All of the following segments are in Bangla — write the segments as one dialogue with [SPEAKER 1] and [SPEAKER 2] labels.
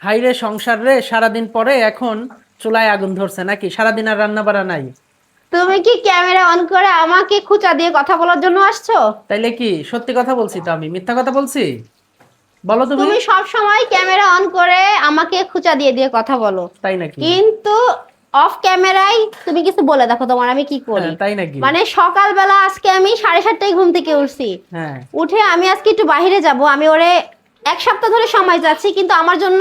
[SPEAKER 1] হাইরে সংসার রে সারাদিন পরে এখন চুলায় আগুন ধরছে নাকি? সারাদিন আর রান্না বাড়া নাই।
[SPEAKER 2] তুমি কি ক্যামেরা অন করে আমাকে খুঁচা দিয়ে কথা বলার জন্য আসছো?
[SPEAKER 1] তাইলে কি? সত্যি কথা বলছি তো আমি? মিথ্যা কথা বলছি? বলো তুমি।
[SPEAKER 2] তুমি সব সময় ক্যামেরা অন করে আমাকে খুঁচা দিয়ে দিয়ে কথা বলো।
[SPEAKER 1] তাই নাকি?
[SPEAKER 2] কিন্তু অফ ক্যামেরায় তুমি কিছু বলে দেখো তোমার আমি কি করি।
[SPEAKER 1] হ্যাঁ, তাই নাকি?
[SPEAKER 2] মানে সকালবেলা আজকে আমি সাড়ে সাতটায় ঘুম থেকে উঠছি।
[SPEAKER 1] হ্যাঁ।
[SPEAKER 2] উঠে আমি আজকে একটু বাইরে যাব আমি ওরে এক সপ্তাহ ধরে সময় যাচ্ছি কিন্তু আমার জন্য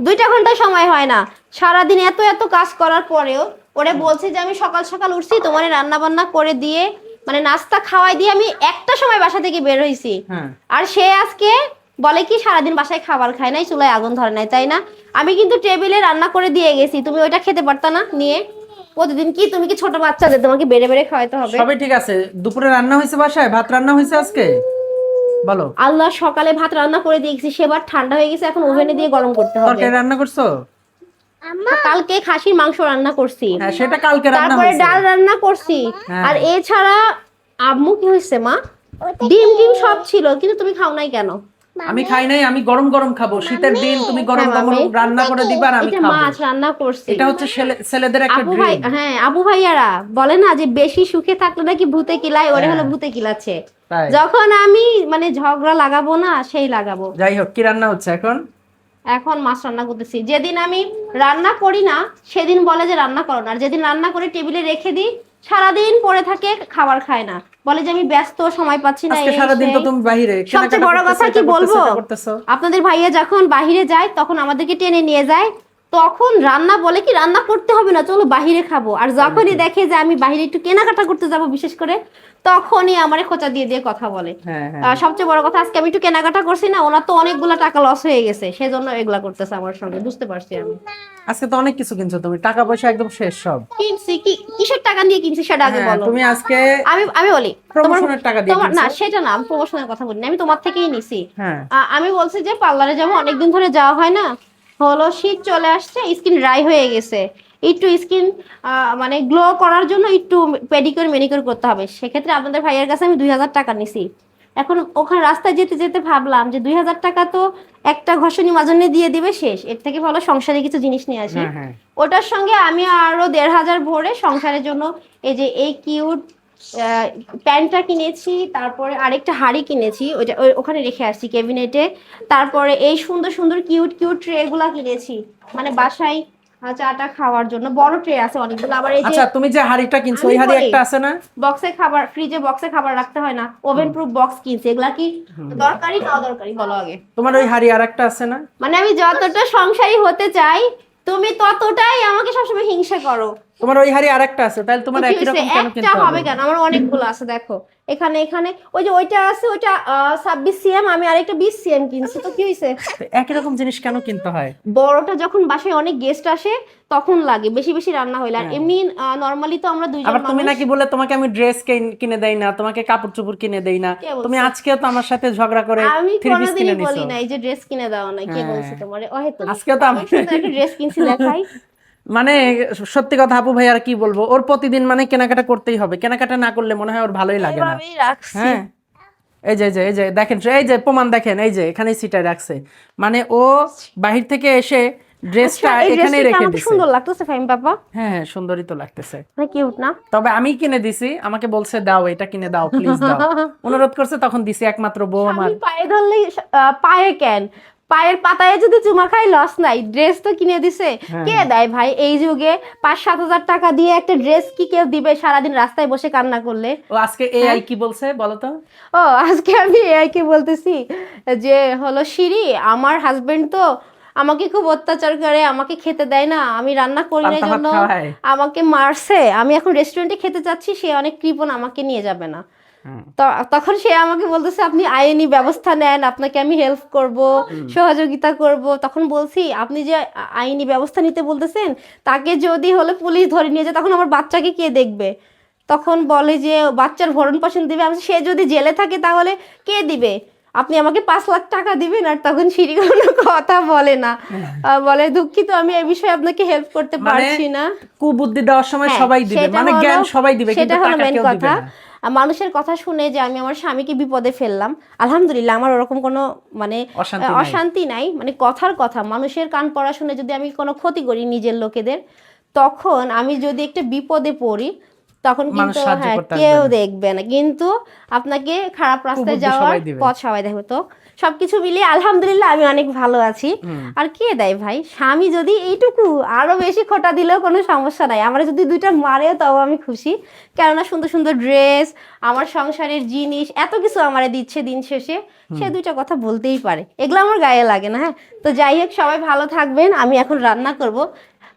[SPEAKER 2] দুইটা ঘণ্টা সময় হয় না। সারাদিন এত এত কাজ করার পরেও ওরে বলছি যে আমি সকাল সকাল উঠছি তোমার রান্না বান্না করে দিয়ে মানে নাস্তা খাওয়াই দিয়ে আমি একটা সময় বাসা থেকে বের হয়েছি
[SPEAKER 1] হ্যাঁ।
[SPEAKER 2] আর সে আজকে বলে কি সারাদিন বাসায় খাবার খায় নাই চুলায় আগুন ধরে নাই তাই না? আমি কিন্তু টেবিলে রান্না করে দিয়ে গেছি তুমি ওইটা খেতে পারতা না নিয়ে। প্রতিদিন কি তুমি কি ছোট বাচ্চাদের তোমাকে বেড়ে বেড়ে খাওয়াইতে হবে?
[SPEAKER 1] সবই ঠিক আছে। দুপুরে রান্না হয়েছে বাসায়? ভাত রান্না হয়েছে আজকে? বলো।
[SPEAKER 2] আল্লাহ সকালে ভাত রান্না করে দিয়েছি সেবার ঠান্ডা হয়ে গেছে এখন ওভেনে দিয়ে গরম করতে হবে।
[SPEAKER 1] তরকারি রান্না করছ?
[SPEAKER 2] কালকে খাসির মাংস রান্না করছি।
[SPEAKER 1] হ্যাঁ সেটা কালকে রান্না
[SPEAKER 2] তারপরে ডাল রান্না করছি।
[SPEAKER 1] হ্যাঁ।
[SPEAKER 2] আর এছাড়া আম্মু কি হয়েছে মা? ডিম ডিম সব ছিল কিন্তু তুমি খাও নাই কেন?
[SPEAKER 1] আমি খাই নাই আমি গরম গরম খাব। শীতের দিন তুমি গরম
[SPEAKER 2] হ্যাঁ,
[SPEAKER 1] গরম রান্না করে দিবা আর আমি খাব।
[SPEAKER 2] মাছ রান্না করছি।
[SPEAKER 1] এটা হচ্ছে ছেলেদের একটা
[SPEAKER 2] আবু ভাই হ্যাঁ আবু ভাইয়ারা বলে না যে বেশি সুখে থাকলে নাকি ভূতে কিলায় ওরে হলো
[SPEAKER 1] হ্যাঁ।
[SPEAKER 2] ভূতে কিলাচ্ছে। যখন আমি মানে ঝগড়া লাগাবো না সেই লাগাবো।
[SPEAKER 1] যাই হোক কি রান্না হচ্ছে এখন?
[SPEAKER 2] এখন মাছ রান্না করতেছি। যেদিন আমি রান্না করি না সেদিন বলে যে রান্না করো না। আর যেদিন রান্না করে টেবিলে রেখে দিই সারাদিন পরে থাকে খাবার খায় না। বলে যে আমি ব্যস্ত সময় পাচ্ছি না
[SPEAKER 1] আজকে সারাদিন তো তুমি বাইরে
[SPEAKER 2] সবচেয়ে বড় কথা কি বলব? আপনাদের ভাইয়া যখন বাহিরে যায় তখন আমাদেরকে টেনে নিয়ে যায়। তখন রান্না বলে কি রান্না করতে হবে না চলো বাহিরে খাব। আর যখনই দেখে যে আমি বাহিরে একটু কেনাকাটা করতে যাব বিশেষ করে তখনই আমারে খোঁচা দিয়ে দিয়ে কথা বলে।
[SPEAKER 1] হ্যাঁ হ্যাঁ।
[SPEAKER 2] সবচেয়ে বড় কথা আজকে আমি একটু কেনাকাটা করছি না ওনার তো অনেকগুলো টাকা লস হয়ে গেছে সেজন্য এগুলা করতেছে আমার সঙ্গে বুঝতে পারছি আমি।
[SPEAKER 1] আজকে তো অনেক কিছু কিনছো তুমি টাকা পয়সা একদম শেষ সব।
[SPEAKER 2] কিনছি কি কিসের টাকা দিয়ে কিনছি সেটা আগে
[SPEAKER 1] হ্যাঁ,
[SPEAKER 2] বলো।
[SPEAKER 1] তুমি আজকে
[SPEAKER 2] আমি আমি বলি তোমার
[SPEAKER 1] প্রমোশনের টাকা দিয়ে
[SPEAKER 2] তোমার না সেটা না আমি প্রমোশনের কথা বলিনি আমি তোমার থেকেই নিছি।
[SPEAKER 1] হ্যাঁ।
[SPEAKER 2] আমি বলছি যে পার্লারে যাব অনেকদিন ধরে যাওয়া হয় না হলো শীত চলে আসছে স্কিন ড্রাই হয়ে গেছে। একটু স্কিন মানে গ্লো করার জন্য একটু পেডিকিউর মেনিকিউর করতে হবে। সেক্ষেত্রে আপনাদের ভাইয়ের কাছে আমি দুই হাজার টাকা নিছি। এখন ওখানে রাস্তায় যেতে যেতে ভাবলাম যে দুই হাজার টাকা তো একটা ঘষণি মাজনে দিয়ে দিবে শেষ। এর থেকে ভালো সংসারে কিছু জিনিস নিয়ে আসি।
[SPEAKER 1] হ্যাঁ হ্যাঁ।
[SPEAKER 2] ওটার সঙ্গে আমি আরও দেড় হাজার ভরে সংসারের জন্য এই যে এই কিউট প্যান্টটা কিনেছি তারপরে আরেকটা হাড়ি কিনেছি ওইটা ওই- ওখানে রেখে আসছি ক্যাবিনেটে। তারপরে এই সুন্দর সুন্দর কিউট কিউট ট্রে গুলা কিনেছি। মানে বাসায় চাটা খাওয়ার জন্য। বড় ট্রে আছে অনেকগুলো আবার এই যে
[SPEAKER 1] আচ্ছা তুমি যে হাড়িটা কিনছো ওই হাড়ি একটা আছে না?
[SPEAKER 2] বক্সে খাবার ফ্রিজে বক্সে খাবার রাখতে হয় না। ওভেন প্রুফ বক্স কিনছি। এগুলা কি দরকারি না দরকারি বলো আগে।
[SPEAKER 1] তোমার ওই হাড়ি আর একটা আছে না?
[SPEAKER 2] মানে আমি যতটা সংসারী হতে চাই তুমি ততটাই আমাকে সবসময় হিংসা করো।
[SPEAKER 1] তোমার ওই হাড়ি আর একটা আছে তাহলে তোমার একই রকম কেন কিনতে
[SPEAKER 2] হবে
[SPEAKER 1] হবে?
[SPEAKER 2] কেন? আমার অনেকগুলো আছে দেখো। এখানে এখানে ওই যে ওইটা আছে ওইটা ছাব্বিশ সিএম আমি আরেকটা বিশ সিএম কিনছি। তো কি হয়েছে?
[SPEAKER 1] তো একই রকম জিনিস কেন কিনতে হয়?
[SPEAKER 2] বড়টা যখন বাসায় অনেক গেস্ট আসে তখন লাগে বেশি বেশি রান্না হইলে আর এমনি নর্মালি তো আমরা দুইজন
[SPEAKER 1] আবার তুমি নাকি বলে তোমাকে আমি ড্রেস কিনে দেই না তোমাকে কাপড় চোপড় কিনে দেই না। তুমি আজকেও তো আমার সাথে ঝগড়া করে
[SPEAKER 2] আমি কোনোদিনই বলি নাই যে ড্রেস কিনে দাও না কে
[SPEAKER 1] হ্যাঁ।
[SPEAKER 2] বলছে তোমার? অহেতুক।
[SPEAKER 1] আজকেও তো আমি
[SPEAKER 2] একটা ড্রেস কিনছি দেখাই।
[SPEAKER 1] মানে সত্যি কথা আপু ভাই আর কি বলব? ওর প্রতিদিন মানে কেনাকাটা করতেই হবে। কেনাকাটা না করলে মনে হয় ওর ভালোই লাগে না। হ্যাঁ। এই যে এই যে এই যে দেখেন এই যে প্রমাণ দেখেন এই যে এখানেই সিটায় রাখছে। মানে ও বাহির থেকে এসে ড্রেসটা
[SPEAKER 2] আচ্ছা, ড্রেসটা
[SPEAKER 1] রেখে
[SPEAKER 2] সুন্দর লাগতেছে ফাইম বাবা
[SPEAKER 1] হ্যাঁ হ্যাঁ সুন্দরই তো লাগতেছে।
[SPEAKER 2] মানে কিউট না?
[SPEAKER 1] তবে আমি কিনে দিছি আমাকে বলছে দাও এটা কিনে দাও প্লিজ দাও। অনুরোধ করছে তখন দিছি একমাত্র বউ আমার।
[SPEAKER 2] পায়ে ধরলে পায়ে কেন? পায়ের পাতায় যদি চুমা খাই লস নাই। ড্রেস তো কিনে দিছে।
[SPEAKER 1] হ্যাঁ।
[SPEAKER 2] কে দেয় ভাই? এই যুগে পাঁচ সাত হাজার টাকা দিয়ে একটা ড্রেস কি কেউ দিবে সারাদিন রাস্তায় বসে কান্না করলে?
[SPEAKER 1] ও আজকে এআই কি বলছে বলো তো?
[SPEAKER 2] ও আজকে আমি এআই কে বলতেছি যে হলো সিঁড়ি আমার হাজবেন্ড তো আমাকে খুব অত্যাচার করে আমাকে খেতে দেয় না আমি রান্না করি না জন্য আমাকে মারছে আমি এখন রেস্টুরেন্টে খেতে চাচ্ছি সে অনেক কৃপণ আমাকে নিয়ে যাবে না। তখন সে আমাকে বলতেছে আপনি আইনি ব্যবস্থা নেন আপনাকে আমি হেল্প করব সহযোগিতা করব। তখন বলছি আপনি যে আইনি ব্যবস্থা নিতে বলতেছেন তাকে যদি হলে পুলিশ ধরে নিয়ে যায় তখন আমার বাচ্চাকে কে দেখবে? তখন বলে যে বাচ্চার ভরণ পোষণ দিবে আমি সে যদি জেলে থাকে তাহলে কে দিবে? আপনি আমাকে পাঁচ লাখ টাকা দিবেন আর তখন সিঁড়ি কোনো কথা বলে না। বলে দুঃখিত আমি এই বিষয়ে আপনাকে হেল্প করতে
[SPEAKER 1] মানে
[SPEAKER 2] পারছি না।
[SPEAKER 1] কুবুদ্ধি দেওয়ার সময়
[SPEAKER 2] হ্যাঁ,
[SPEAKER 1] সবাই দিবে মানে জ্ঞান সবাই দিবে
[SPEAKER 2] সেটা
[SPEAKER 1] কিন্তু
[SPEAKER 2] হলো
[SPEAKER 1] টাকা
[SPEAKER 2] মেন
[SPEAKER 1] কেউ দিবে
[SPEAKER 2] কথা। মানুষের কথা শুনে যে আমি আমার স্বামীকে বিপদে ফেললাম আলহামদুলিল্লাহ আমার ওরকম কোনো মানে
[SPEAKER 1] অশান্তি নাই।
[SPEAKER 2] অশান্তি নাই। মানে কথার কথা মানুষের কান পড়া শুনে যদি আমি কোনো ক্ষতি করি নিজের লোকেদের তখন আমি যদি একটা বিপদে পড়ি তখন কিন্তু হ্যাঁ কেউ দেখবে না। কিন্তু আপনাকে খারাপ রাস্তায় যাওয়ার পথ সবাই দেখবে তো সবকিছু মিলিয়ে আলহামদুলিল্লাহ আমি অনেক ভালো আছি। আর কে দেয় ভাই? স্বামী যদি এইটুকু আরও বেশি খোটা দিলেও কোনো সমস্যা নাই। আমার যদি দুইটা মারেও তাও আমি খুশি। কেননা সুন্দর সুন্দর ড্রেস আমার সংসারের জিনিস এত কিছু আমারে দিচ্ছে দিন শেষে। সে দুইটা কথা বলতেই পারে। এগুলো আমার গায়ে লাগে না হ্যাঁ? তো যাই হোক সবাই ভালো থাকবেন। আমি এখন রান্না করব।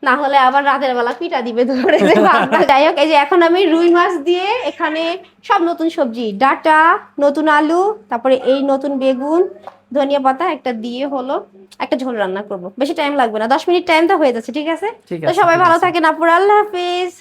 [SPEAKER 2] না হলে আবার রাতের বেলা পিঠা দিবে ধরে। যাই হোক এই যে এখন আমি রুই মাছ দিয়ে এখানে সব নতুন সবজি ডাটা নতুন আলু তারপরে এই নতুন বেগুন ধনিয়া পাতা একটা দিয়ে হলো একটা ঝোল রান্না করব। বেশি টাইম লাগবে না দশ মিনিট টাইম তো হয়ে যাচ্ছে ঠিক আছে? তো সবাই ভালো। থাকেন আপুর আল্লাহ হাফিজ।